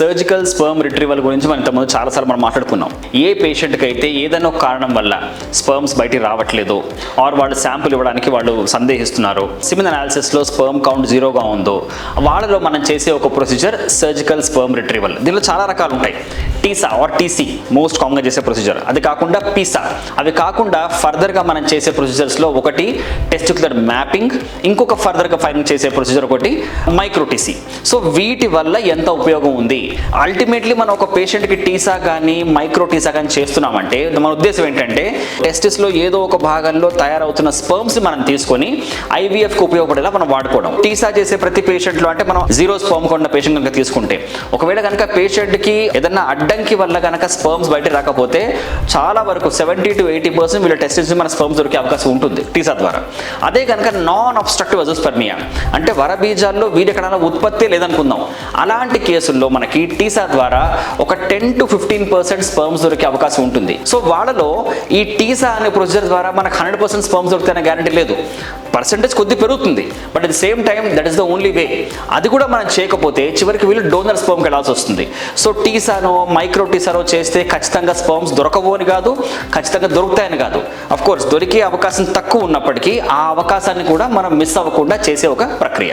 Surgical sperm retrieval గురించి మనం ఇంతకుముందు చాలాసార్లు మనం మాట్లాడుకున్నాం. ఏ పేషెంట్కి అయితే ఏదైనా ఒక కారణం వల్ల స్పర్మ్స్ బయటికి రావట్లేదు ఆర్ వాళ్ళు శాంపుల్ ఇవ్వడానికి వాళ్ళు సందేహిస్తున్నారు సిమిన్ అనాలిసిస్లో స్పర్మ్ కౌంట్ జీరోగా ఉందో వాళ్ళలో మనం చేసే ఒక ప్రొసీజర్ సర్జికల్ స్పర్మ్ రిట్రీవల్ దీనిలో చాలా రకాలు ఉంటాయి టీసా ఆర్ టీసీ మోస్ట్ కామన్గా చేసే ప్రొసీజర్ అది కాకుండా పీసా అవి కాకుండా ఫర్దర్గా మనం చేసే ప్రొసీజర్స్లో ఒకటి టెస్టికులర్ మ్యాపింగ్ ఇంకొక ఫర్దర్గా ఫైన్ చేసే ప్రొసీజర్ ఒకటి మైక్రోటీసీ సో వీటి వల్ల ఎంత ఉపయోగం ఉంది? అల్టిమేట్లీ మనం ఒక పేషెంట్కి టీసా కానీ మైక్రో టీసా కానీ చేస్తున్నామంటే మన ఉద్దేశం ఏంటంటే టెస్టిస్లో ఏదో ఒక భాగంలో తయారవుతున్న స్పర్మ్స్ మనం తీసుకొని ఐవీఎఫ్కి ఉపయోగపడేలా మనం వాడుకోవడం. టీసా చేసే ప్రతి పేషెంట్లో అంటే మనం జీరో స్పర్మ్ కొన్న పేషెంట్ కనుక తీసుకుంటే ఒకవేళ కనుక పేషెంట్కి ఏదన్నా అడ్డంకి వల్ల కనుక స్పర్మ్స్ బయట రాకపోతే చాలా వరకు సెవెంటీ టు ఎయిటీ పర్సెంట్ వీళ్ళ టెస్టిస్ మన స్పర్మ్స్ దొరికే అవకాశం ఉంటుంది టీసా ద్వారా. అదే కనుక నాన్ అబ్స్ట్రక్టివ్ అజోస్పర్మియా అంటే వరబీజాల్లో వీటి ఉత్పత్తి లేదనుకుందాం. అలాంటి కేసుల్లో మనకి టీసా ద్వారా ఒక ten to fifteen percent sperms దొరికే అవకాశం ఉంటుంది. సో వాళ్ళలో ఈ టీసా అనే ప్రొసీజర్ ద్వారా మనకు హండ్రెడ్ పర్సెంట్ స్పర్మ్స్ దొరుకుతాయనే గ్యారంటీ లేదు. పర్సెంటేజ్ కొద్ది పెరుగుతుంది. But at the same time that is the only way అది కూడా మనం చేయకపోతే చివరికి వీళ్ళు డోనర్ స్పర్మ్కి వెళ్ళాల్సి వస్తుంది. సో టీసానో మైక్రో టీసానో చేస్తే ఖచ్చితంగా స్పర్మ్స్ దొరకవు అని కాదు ఖచ్చితంగా దొరుకుతాయని కాదు. అఫ్ కోర్స్ దొరికే అవకాశం తక్కువ ఉన్నప్పటికీ ఆ అవకాశాన్ని కూడా మనం మిస్ అవ్వకుండా చేసే ఒక ప్రక్రియ.